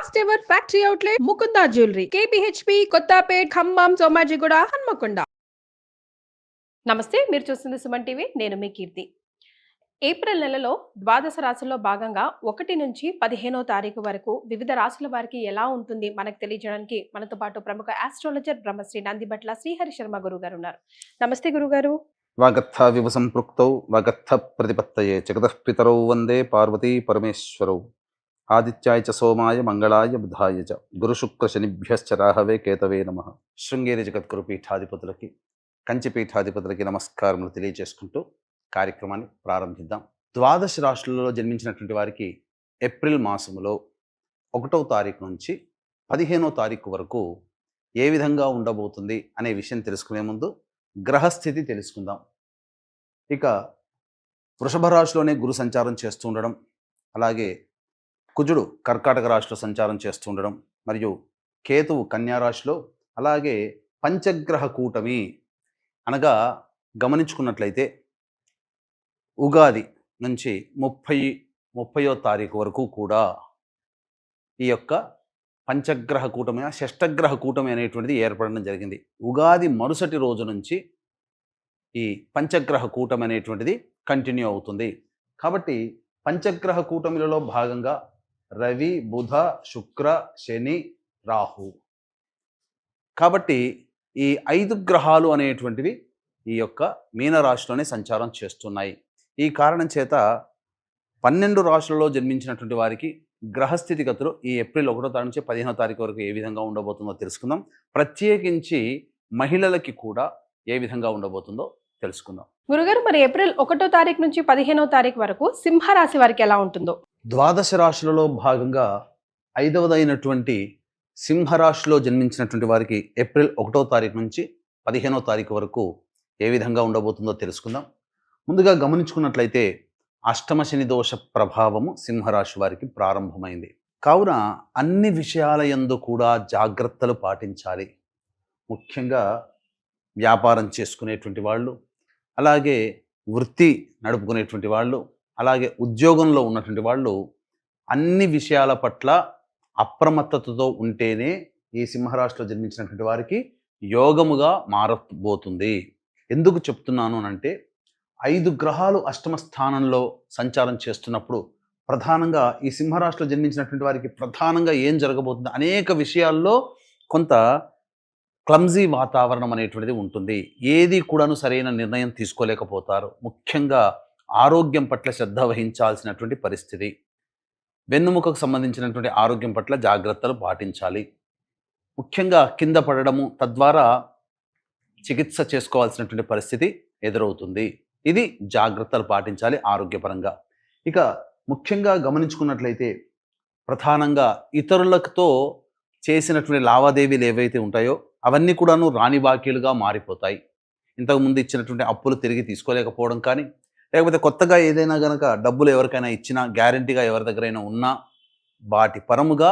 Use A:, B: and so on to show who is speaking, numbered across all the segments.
A: First ever factory outlet Mukunda jewellery KPHB Kothapet Khammam Somajiguda Hanamkonda నమస్తే మీరు చూస్తుంది Suman TV నేను మీ కీర్తి. ఏప్రిల్ నెలలో ద్వాదశ రాశుల్లో భాగంగా ఒకటి నుంచి పదిహేనో తారీఖు వరకు వివిధ రాశుల వారికి ఎలా ఉంటుంది మనకు తెలియజేయడానికి మనతో పాటు ప్రముఖ ఆస్ట్రాలజర్ బ్రహ్మశ్రీ నందిబట్ల శ్రీహరి శర్మ గురువు గారు ఉన్నారు. నమస్తే గురుగారు.
B: వాగర్థ వివ సంపృక్తౌ వాగర్థ ప్రతిపత్తయే జగతః పితరౌ వందే పార్వతీ పరమేశ్వరౌ. ఆదిత్యాయ చ సోమాయ మంగళాయ బుధాయ చ. గురుశుక్ర శనిభ్యశ్చ రాహవే కేతవే నమ. శృంగేరి జగద్గురు పీఠాధిపతులకి కంచి పీఠాధిపతులకి నమస్కారములు తెలియజేసుకుంటూ కార్యక్రమాన్ని ప్రారంభిద్దాం. ద్వాదశ రాష్ట్రాలలో జన్మించినటువంటి వారికి ఏప్రిల్ మాసములో ఒకటో తారీఖు నుంచి పదిహేనో తారీఖు వరకు ఏ విధంగా ఉండబోతుంది అనే విషయం తెలుసుకునే ముందు గ్రహస్థితి తెలుసుకుందాం. ఇక వృషభ రాశిలోనే గురు సంచారం చేస్తూ ఉండడం అలాగే కుజుడు కర్కాటక రాశిలో సంచారం చేస్తుండడం మరియు కేతువు కన్యారాశిలో అలాగే పంచగ్రహ కూటమి అనగా గమనించుకున్నట్లయితే ఉగాది నుంచి ముప్పై ముప్పయో తారీఖు వరకు కూడా ఈ యొక్క పంచగ్రహ కూటమి షష్టగ్రహ కూటమి అనేటువంటిది ఏర్పడడం జరిగింది. ఉగాది మరుసటి రోజు నుంచి ఈ పంచగ్రహ కూటమి అనేటువంటిది కంటిన్యూ అవుతుంది. కాబట్టి పంచగ్రహ కూటమిలలో భాగంగా రవి బుధ శుక్ర శని రాహు. కాబట్టి ఈ ఐదు గ్రహాలు అనేటువంటివి ఈ యొక్క మీనరాశిలోనే సంచారం చేస్తున్నాయి. ఈ కారణం చేత పన్నెండు రాశులలో జన్మించినటువంటి వారికి గ్రహస్థితిగతులు ఈ ఏప్రిల్ ఒకటో తారీఖు నుంచి పదిహేనో తారీఖు వరకు ఏ విధంగా ఉండబోతుందో తెలుసుకుందాం. ప్రత్యేకించి మహిళలకి కూడా ఏ విధంగా ఉండబోతుందో తెలుసుకుందాం.
A: గురుగారు మరి ఏప్రిల్ ఒకటో తారీఖు నుంచి పదిహేనో తారీఖు వరకు సింహరాశి వారికి ఎలా ఉంటుందో?
B: ద్వాదశ రాశులలో భాగంగా ఐదవదైనటువంటి సింహరాశిలో జన్మించినటువంటి వారికి ఏప్రిల్ ఒకటో తారీఖు నుంచి పదిహేనో తారీఖు వరకు ఏ విధంగా ఉండబోతుందో తెలుసుకుందాం. ముందుగా గమనించుకున్నట్లయితే అష్టమ శని దోష ప్రభావము సింహరాశి వారికి ప్రారంభమైంది. కావున అన్ని విషయాల యందు కూడా జాగ్రత్తలు పాటించాలి. ముఖ్యంగా వ్యాపారం చేసుకునేటువంటి వాళ్ళు అలాగే వృత్తి నడుపుకునేటువంటి వాళ్ళు అలాగే ఉద్యోగంలో ఉన్నటువంటి వాళ్ళు అన్ని విషయాల పట్ల అప్రమత్తతతో ఉంటేనే ఈ సింహరాశిలో జన్మించినటువంటి వారికి యోగముగా మారబోతుంది. ఎందుకు చెప్తున్నాను అంటే ఐదు గ్రహాలు అష్టమ స్థానంలో సంచారం చేస్తున్నప్పుడు ప్రధానంగా ఈ సింహరాశిలో జన్మించినటువంటి వారికి ప్రధానంగా ఏం జరగబోతుంది? అనేక విషయాల్లో కొంత క్లమ్జీ వాతావరణం అనేటువంటిది ఉంటుంది. ఏది కూడాను సరైన నిర్ణయం తీసుకోలేకపోతారు. ముఖ్యంగా ఆరోగ్యం పట్ల శ్రద్ధ వహించాల్సినటువంటి పరిస్థితి. వెన్నుముకకు సంబంధించినటువంటి ఆరోగ్యం పట్ల జాగ్రత్తలు పాటించాలి. ముఖ్యంగా కింద పడడము తద్వారా చికిత్స చేసుకోవాల్సినటువంటి పరిస్థితి ఎదురవుతుంది. ఇది జాగ్రత్తలు పాటించాలి ఆరోగ్యపరంగా. ఇక ముఖ్యంగా గమనించుకున్నట్లయితే ప్రధానంగా ఇతరులతో చేసినటువంటి లావాదేవీలు ఏవైతే ఉంటాయో అవన్నీ కూడాను రాణి బాకీలుగా మారిపోతాయి. ఇంతకుముందు ఇచ్చినటువంటి అప్పులు తిరిగి తీసుకోలేకపోవడం కానీ లేకపోతే కొత్తగా ఏదైనా కనుక డబ్బులు ఎవరికైనా ఇచ్చినా గ్యారంటీగా ఎవరి దగ్గరైనా ఉన్నా వాటి పరముగా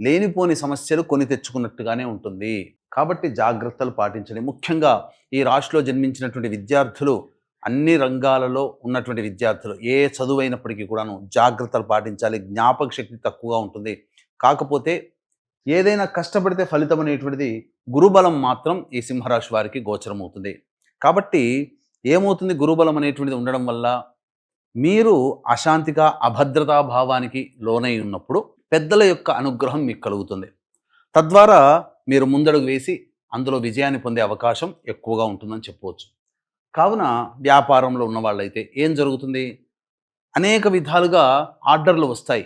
B: లేనిపోని సమస్యలు కొని తెచ్చుకున్నట్టుగానే ఉంటుంది. కాబట్టి జాగ్రత్తలు పాటించండి. ముఖ్యంగా ఈ రాశిలో జన్మించినటువంటి విద్యార్థులు అన్ని రంగాలలో ఉన్నటువంటి విద్యార్థులు ఏ చదువైనప్పటికీ కూడాను జాగ్రత్తలు పాటించాలి. జ్ఞాపక శక్తి తక్కువగా ఉంటుంది. కాకపోతే ఏదైనా కష్టపడితే ఫలితం అనేటువంటిది గురుబలం మాత్రం ఈ సింహరాశి వారికి గోచరమవుతుంది. కాబట్టి ఏమవుతుంది? గురుబలం అనేటువంటిది ఉండడం వల్ల మీరు అశాంతిగా అభద్రతా భావానికి లోనై ఉన్నప్పుడు పెద్దల యొక్క అనుగ్రహం మీకు కలుగుతుంది. తద్వారా మీరు ముందడుగు వేసి అందులో విజయాన్ని పొందే అవకాశం ఎక్కువగా ఉంటుందని చెప్పవచ్చు. కావున వ్యాపారంలో ఉన్న వాళ్ళైతే ఏం జరుగుతుంది? అనేక విధాలుగా ఆర్డర్లు వస్తాయి.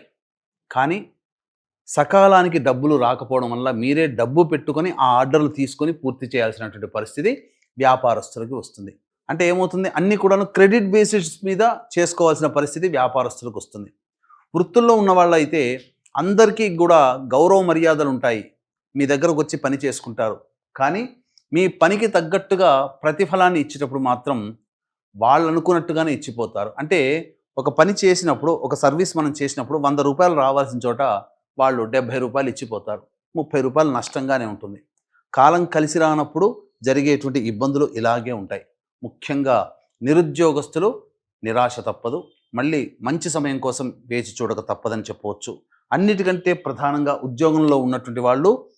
B: కానీ సకాలానికి డబ్బులు రాకపోవడం వల్ల మీరే డబ్బు పెట్టుకొని ఆ ఆర్డర్లు తీసుకొని పూర్తి చేయాల్సినటువంటి పరిస్థితి వ్యాపారస్తులకి వస్తుంది. అంటే ఏమవుతుంది? అన్నీ కూడాను క్రెడిట్ బేసిస్ మీద చేసుకోవాల్సిన పరిస్థితి వ్యాపారస్తులకు వస్తుంది. వృత్తుల్లో ఉన్న వాళ్ళైతే అందరికీ కూడా గౌరవ మర్యాదలు ఉంటాయి. మీ దగ్గరకు వచ్చి పని చేసుకుంటారు. కానీ మీ పనికి తగ్గట్టుగా ప్రతిఫలాన్ని ఇచ్చేటప్పుడు మాత్రం వాళ్ళు అనుకున్నట్టుగానే ఇచ్చిపోతారు. అంటే ఒక పని చేసినప్పుడు ఒక సర్వీస్ మనం చేసినప్పుడు వంద రూపాయలు రావాల్సిన చోట వాళ్ళు డెబ్భై రూపాయలు ఇచ్చిపోతారు. ముప్పై రూపాయలు నష్టంగానే ఉంటుంది. కాలం కలిసి రానప్పుడు జరిగేటువంటి ఇబ్బందులు ఇలాగే ఉంటాయి. ముఖ్యంగా నిరుద్యోగస్తులు నిరాశ తప్పదు. మళ్ళీ మంచి సమయం కోసం వేచి చూడక తప్పదని చెప్పవచ్చు. అన్నిటికంటే ప్రధానంగా ఉద్యోగంలో ఉన్నటువంటి వాళ్ళు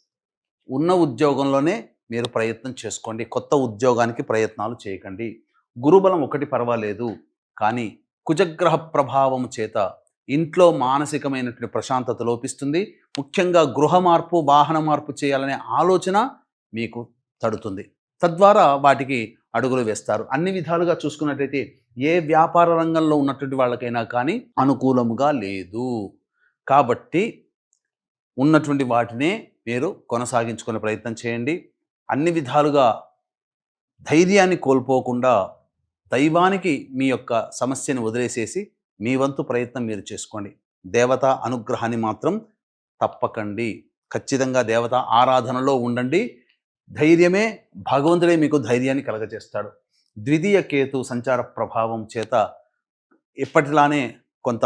B: ఉన్న ఉద్యోగంలోనే మీరు ప్రయత్నం చేసుకోండి. కొత్త ఉద్యోగానికి ప్రయత్నాలు చేయకండి. గురుబలం ఒకటి పర్వాలేదు. కానీ కుజగ్రహ ప్రభావం చేత ఇంట్లో మానసికమైనటువంటి ప్రశాంతత లోపిస్తుంది. ముఖ్యంగా గృహ మార్పు వాహన మార్పు చేయాలనే ఆలోచన మీకు తడుతుంది. తద్వారా వాటికి అడుగులు వేస్తారు. అన్ని విధాలుగా చూసుకున్నట్టయితే ఏ వ్యాపార రంగంలో ఉన్నటువంటి వాళ్ళకైనా కానీ అనుకూలముగా లేదు. కాబట్టి ఉన్నటువంటి వాటినే మీరు కొనసాగించుకునే ప్రయత్నం చేయండి. అన్ని విధాలుగా ధైర్యాన్ని కోల్పోకుండా దైవానికి మీ యొక్క సమస్యను వదిలేసేసి మీ వంతు ప్రయత్నం మీరు చేసుకోండి. దేవత అనుగ్రహాన్ని మాత్రం తప్పకండి. ఖచ్చితంగా దేవత ఆరాధనలో ఉండండి. ధైర్యమే భగవంతుడే మీకు ధైర్యాన్ని కలగజేస్తాడు. ద్వితీయ కేతు సంచార ప్రభావం చేత ఎప్పటిలానే కొంత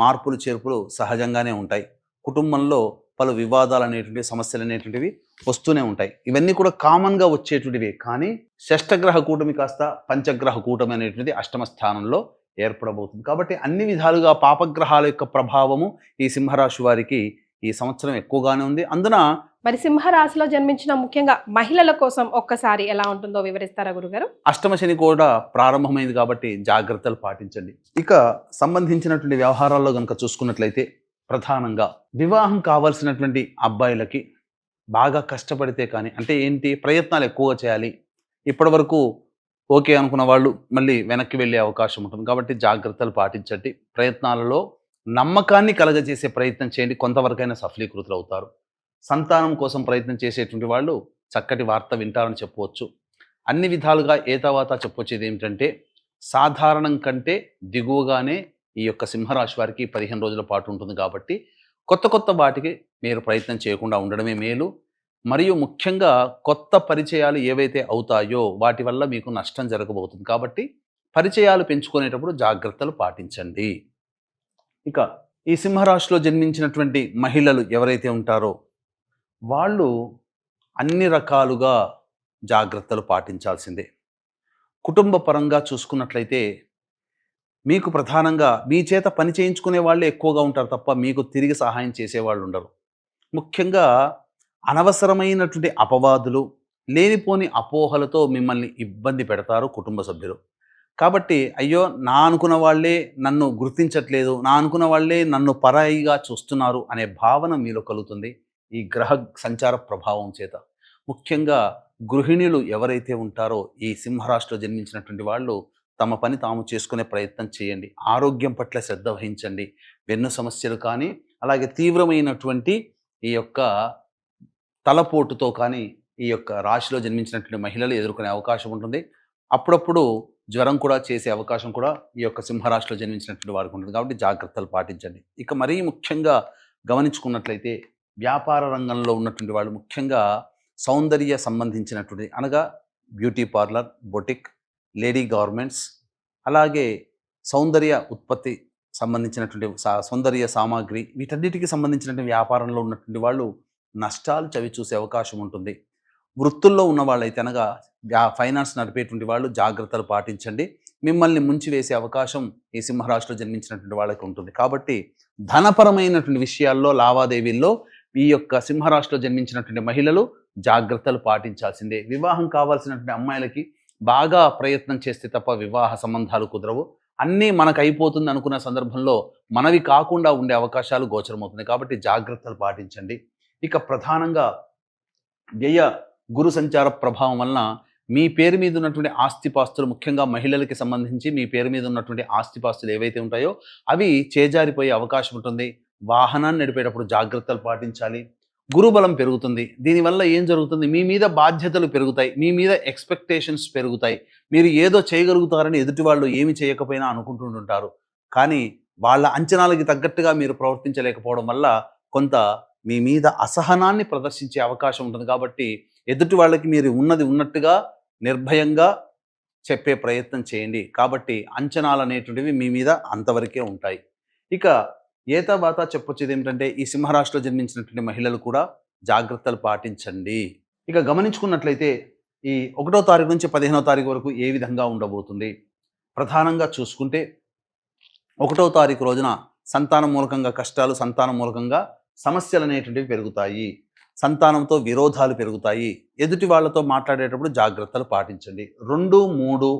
B: మార్పులు చేర్పులు సహజంగానే ఉంటాయి. కుటుంబంలో పలు వివాదాలు అనేటువంటి సమస్యలు అనేటువంటివి వస్తూనే ఉంటాయి. ఇవన్నీ కూడా కామన్గా వచ్చేటువంటివి కానీ షష్టగ్రహ కూటమి కాస్త పంచగ్రహ కూటమి అనేటువంటిది అష్టమ స్థానంలో ఏర్పడబోతుంది. కాబట్టి అన్ని విధాలుగా పాపగ్రహాల యొక్క ప్రభావము ఈ సింహరాశి వారికి ఈ సంవత్సరం ఎక్కువగానే ఉంది. అందున
A: మరి సింహరాశిలో జన్మించిన ముఖ్యంగా మహిళల కోసం ఒక్కసారి ఎలా ఉంటుందో వివరిస్తారా గురుగారు?
B: అష్టమ శని కూడా ప్రారంభమైంది కాబట్టి జాగ్రత్తలు పాటించండి. ఇక సంబంధించినటువంటి వ్యవహారాల్లో కనుక చూసుకున్నట్లయితే ప్రధానంగా వివాహం కావాల్సినటువంటి అబ్బాయిలకి బాగా కష్టపడితే కానీ అంటే ఏంటి? ప్రయత్నాలు ఎక్కువగా చేయాలి. ఇప్పటి వరకు ఓకే అనుకున్న వాళ్ళు మళ్ళీ వెనక్కి వెళ్ళే అవకాశం ఉంటుంది కాబట్టి జాగ్రత్తలు పాటించండి. ప్రయత్నాలలో నమ్మకాన్ని కలగజేసే ప్రయత్నం చేయండి. కొంతవరకైనా సఫలీకృతులు అవుతారు సంతానం కోసం ప్రయత్నం చేసేటువంటి వాళ్ళు చక్కటి వార్త వింటారని చెప్పవచ్చు. అన్ని విధాలుగా ఏ తర్వాత చెప్పొచ్చేది ఏమిటంటే సాధారణం కంటే దిగువగానే ఈ యొక్క సింహరాశి వారికి పదిహేను రోజుల పాటు ఉంటుంది కాబట్టి కొత్త కొత్త వాటికి మీరు ప్రయత్నం చేయకుండా ఉండడమే మేలు. మరియు ముఖ్యంగా కొత్త పరిచయాలు ఏవైతే అవుతాయో వాటి వల్ల మీకు నష్టం జరగబోతుంది కాబట్టి పరిచయాలు పెంచుకునేటప్పుడు జాగ్రత్తలు పాటించండి. ఇక ఈ సింహరాశిలో జన్మించినటువంటి మహిళలు ఎవరైతే ఉంటారో వాళ్ళు అన్ని రకాలుగా జాగ్రత్తలు పాటించాల్సిందే. కుటుంబ పరంగా చూసుకున్నట్లయితే మీకు ప్రధానంగా మీ చేత పని చేయించుకునే వాళ్ళే ఎక్కువగా ఉంటారు తప్ప మీకు తిరిగి సహాయం చేసేవాళ్ళు ఉండరు. ముఖ్యంగా అనవసరమైనటువంటి అపవాదులు లేనిపోని అపోహలతో మిమ్మల్ని ఇబ్బంది పెడతారు కుటుంబ సభ్యులు. కాబట్టి అయ్యో నా అనుకున్న వాళ్ళే నన్ను గుర్తించట్లేదు నా అనుకున్న వాళ్ళే నన్ను పరాయిగా చూస్తున్నారు అనే భావన మీలో కలుగుతుంది ఈ గ్రహ సంచార ప్రభావం చేత. ముఖ్యంగా గృహిణులు ఎవరైతే ఉంటారో ఈ సింహరాశిలో జన్మించినటువంటి వాళ్ళు తమ పని తాము చేసుకునే ప్రయత్నం చేయండి. ఆరోగ్యం పట్ల శ్రద్ధ వహించండి. వెన్ను సమస్యలు కానీ అలాగే తీవ్రమైనటువంటి ఈ యొక్క తలపోటుతో కానీ ఈ యొక్క రాశిలో జన్మించినటువంటి మహిళలు ఎదుర్కొనే అవకాశం ఉంటుంది. అప్పుడప్పుడు జ్వరం కూడా చేసే అవకాశం కూడా ఈ యొక్క సింహరాశిలో జన్మించినటువంటి వారికి ఉంటుంది. కాబట్టి జాగ్రత్తలు పాటించండి. ఇక మరీ ముఖ్యంగా గమనించుకున్నట్లయితే వ్యాపార రంగంలో ఉన్నటువంటి వాళ్ళు ముఖ్యంగా సౌందర్య సంబంధించినటువంటి అనగా beauty parlour boutique lady garments అలాగే సౌందర్య ఉత్పత్తి సంబంధించినటువంటి సా- సౌందర్య సామాగ్రి వీటన్నిటికీ సంబంధించినటువంటి వ్యాపారంలో ఉన్నటువంటి వాళ్ళు నష్టాలు చవి చూసే అవకాశం ఉంటుంది. వృత్తుల్లో ఉన్న వాళ్ళైతే అనగా వ్యా- ఫైనాన్స్ నడిపేటువంటి వాళ్ళు జాగ్రత్తలు పాటించండి. మిమ్మల్ని ముంచి వేసే అవకాశం ఈ సింహరాశిలో జన్మించినటువంటి వాళ్ళకి ఉంటుంది. కాబట్టి ధనపరమైనటువంటి విషయాల్లో లావాదేవీల్లో ఈ యొక్క సింహరాశిలో జన్మించినటువంటి మహిళలు జాగ్రత్తలు పాటించాల్సిందే. వివాహం కావాల్సినటువంటి అమ్మాయిలకి బాగా ప్రయత్నం చేస్తే తప్ప వివాహ సంబంధాలు కుదరవు. అన్నీ మనకు అయిపోతుంది అనుకున్న సందర్భంలో మనవి కాకుండా ఉండే అవకాశాలు గోచరమవుతుంది. కాబట్టి జాగ్రత్తలు పాటించండి. ఇక ప్రధానంగా వ్యయ గురు సంచార ప్రభావం వలన మీ పేరు మీద ఉన్నటువంటి ఆస్తిపాస్తులు ముఖ్యంగా మహిళలకి సంబంధించి మీ పేరు మీద ఉన్నటువంటి ఆస్తిపాస్తులు ఏవైతే ఉంటాయో అవి చేజారిపోయే అవకాశం ఉంటుంది. వాహనాన్ని నడిపేటప్పుడు జాగ్రత్తలు పాటించాలి. గురుబలం పెరుగుతుంది. దీనివల్ల ఏం జరుగుతుంది? మీ మీద బాధ్యతలు పెరుగుతాయి. మీ మీద ఎక్స్పెక్టేషన్స్ పెరుగుతాయి. మీరు ఏదో చేయగలుగుతారని ఎదుటి వాళ్ళు ఏమి చేయకపోయినా అనుకుంటుంటుంటారు. కానీ వాళ్ళ అంచనాలకి తగ్గట్టుగా మీరు ప్రవర్తించలేకపోవడం వల్ల కొంత మీ మీద అసహనాన్ని ప్రదర్శించే అవకాశం ఉంటుంది కాబట్టి ఎదుటి వాళ్ళకి మీరు ఉన్నది ఉన్నట్టుగా నిర్భయంగా చెప్పే ప్రయత్నం చేయండి. కాబట్టి అంచనాలు అనేటువంటివి మీ మీద అంతవరకే ఉంటాయి. ఇక ఏ చెప్పొచ్చేది ఏమిటంటే ఈ సింహరాశిలో జన్మించినటువంటి మహిళలు కూడా జాగ్రత్తలు పాటించండి. ఇక గమనించుకున్నట్లయితే ఈ ఒకటో తారీఖు నుంచి పదిహేనో తారీఖు వరకు ఏ విధంగా ఉండబోతుంది? ప్రధానంగా చూసుకుంటే ఒకటో తారీఖు రోజున సంతానం మూలకంగా కష్టాలు సంతానం మూలకంగా సమస్యలు అనేటువంటివి పెరుగుతాయి. సంతానంతో విరోధాలు పెరుగుతాయి. ఎదుటి వాళ్ళతో మాట్లాడేటప్పుడు జాగ్రత్తలు పాటించండి. రెండు మూడు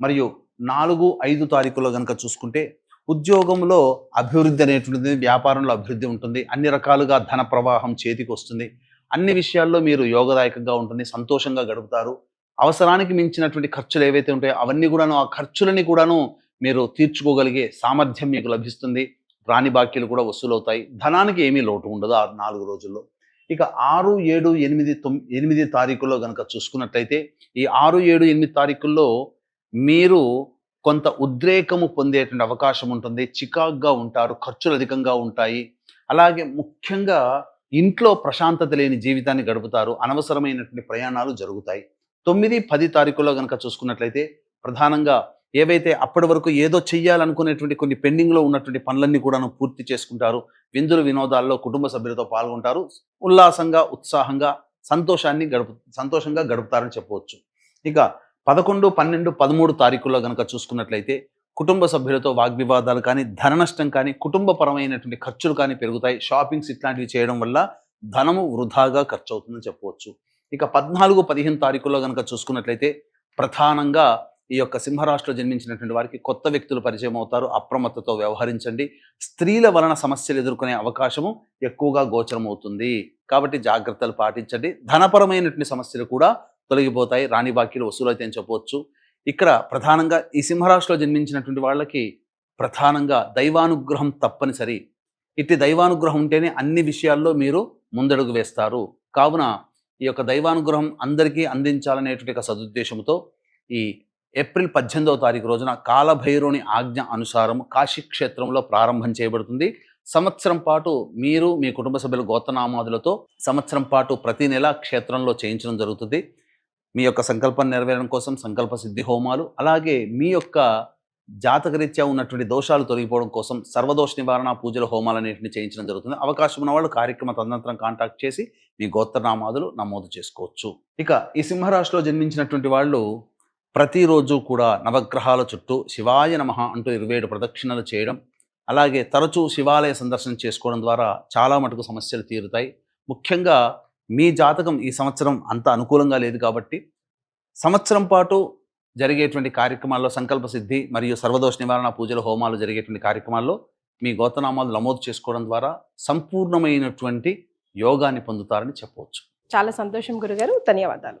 B: మరియు నాలుగు ఐదు తారీఖులో కనుక చూసుకుంటే ఉద్యోగంలో అభివృద్ధి అనేటువంటిది వ్యాపారంలో అభివృద్ధి ఉంటుంది. అన్ని రకాలుగా ధన ప్రవాహం చేతికి వస్తుంది. అన్ని విషయాల్లో మీరు యోగదాయకంగా ఉంటుంది సంతోషంగా గడుపుతారు. అవసరానికి మించినటువంటి ఖర్చులు ఏవైతే ఉంటాయో అవన్నీ కూడాను ఆ ఖర్చులని కూడాను మీరు తీర్చుకోగలిగే సామర్థ్యం మీకు లభిస్తుంది. రాణి బాక్యలు కూడా వసూలవుతాయి. ధనానికి ఏమీ లోటు ఉండదు ఆ నాలుగు రోజుల్లో. ఇక ఆరు ఏడు ఎనిమిది తొమ్మి ఎనిమిది తారీఖుల్లో కనుక చూసుకున్నట్లయితే ఈ ఆరు ఏడు ఎనిమిది తారీఖుల్లో మీరు కొంత ఉద్రేకము పొందేటువంటి అవకాశం ఉంటుంది. చికాగ్గా ఉంటారు ఖర్చులు అధికంగా ఉంటాయి. అలాగే ముఖ్యంగా ఇంట్లో ప్రశాంతత లేని జీవితాన్ని గడుపుతారు. అనవసరమైనటువంటి ప్రయాణాలు జరుగుతాయి. తొమ్మిది పది తారీఖుల్లో కనుక చూసుకున్నట్లయితే ప్రధానంగా ఏవైతే అప్పటి వరకు ఏదో చెయ్యాలనుకునేటువంటి కొన్ని పెండింగ్లో ఉన్నటువంటి పనులన్నీ కూడాను పూర్తి చేసుకుంటారు. విందులు వినోదాల్లో కుటుంబ సభ్యులతో పాల్గొంటారు. ఉల్లాసంగా ఉత్సాహంగా సంతోషాన్ని గడుపు సంతోషంగా గడుపుతారని చెప్పవచ్చు. ఇక పదకొండు పన్నెండు పదమూడు తారీఖుల్లో కనుక చూసుకున్నట్లయితే కుటుంబ సభ్యులతో వాగ్వివాదాలు కానీ ధన నష్టం కానీ కుటుంబపరమైనటువంటి ఖర్చులు కానీ పెరుగుతాయి. షాపింగ్స్ ఇట్లాంటివి చేయడం వల్ల ధనము వృధాగా ఖర్చు అవుతుందని చెప్పవచ్చు. ఇక పద్నాలుగు పదిహేను తారీఖుల్లో కనుక చూసుకున్నట్లయితే ప్రధానంగా ఈ యొక్క సింహరాశిలో జన్మించినటువంటి వారికి కొత్త వ్యక్తులు పరిచయం అవుతారు. అప్రమత్తతో వ్యవహరించండి. స్త్రీల వలన సమస్యలు ఎదుర్కొనే అవకాశము ఎక్కువగా గోచరమవుతుంది. కాబట్టి జాగ్రత్తలు పాటించండి. ధనపరమైనటువంటి సమస్యలు కూడా తొలగిపోతాయి. రాణి బాకీలు వసూలైతే అని చెప్పవచ్చు ఇక్కడ ప్రధానంగా ఈ సింహరాశిలో జన్మించినటువంటి వాళ్ళకి ప్రధానంగా దైవానుగ్రహం తప్పనిసరి. ఇట్టి దైవానుగ్రహం ఉంటేనే అన్ని విషయాల్లో మీరు ముందడుగు వేస్తారు. కావున ఈ యొక్క దైవానుగ్రహం అందరికీ అందించాలనేటువంటి ఒక సదుద్దేశంతో ఈ ఏప్రిల్ పద్దెనిమిదవ తారీఖు రోజున కాలభైరుని ఆజ్ఞ అనుసారం కాశీ క్షేత్రంలో ప్రారంభం చేయబడుతుంది. సంవత్సరం పాటు మీరు మీ కుటుంబ సభ్యుల గోతనామాదులతో సంవత్సరం పాటు ప్రతి నెల క్షేత్రంలో చేయించడం జరుగుతుంది. మీ యొక్క సంకల్పం నెరవేరడం కోసం సంకల్ప సిద్ధి హోమాలు అలాగే మీ యొక్క జాతకరీత్యా ఉన్నటువంటి దోషాలు తొలగిపోవడం కోసం సర్వదోష నివారణ పూజల హోమాలు అనేటిని చేయించడం జరుగుతుంది. అవకాశం ఉన్న వాళ్ళు కార్యక్రమ తదనంతరం కాంటాక్ట్ చేసి మీ గోత్రనామాదులు నమోదు చేసుకోవచ్చు. ఇక ఈ సింహరాశిలో జన్మించినటువంటి వాళ్ళు ప్రతిరోజు కూడా నవగ్రహాల చుట్టూ శివాయ నమ అంటూ ఇరవై ఏడు ప్రదక్షిణలు చేయడం అలాగే తరచూ శివాలయ సందర్శన చేసుకోవడం ద్వారా చాలా మటుకు సమస్యలు తీరుతాయి. ముఖ్యంగా మీ జాతకం ఈ సంవత్సరం అంత అనుకూలంగా లేదు కాబట్టి సంవత్సరం పాటు జరిగేటువంటి కార్యక్రమాల్లో సంకల్ప సిద్ధి మరియు సర్వదోష నివారణ పూజల హోమాలు జరిగేటువంటి కార్యక్రమాల్లో మీ గోతనామాలు నమోదు చేసుకోవడం ద్వారా సంపూర్ణమైనటువంటి యోగాన్ని పొందుతారని చెప్పవచ్చు.
A: చాలా సంతోషం గురుగారు. ధన్యవాదాలు.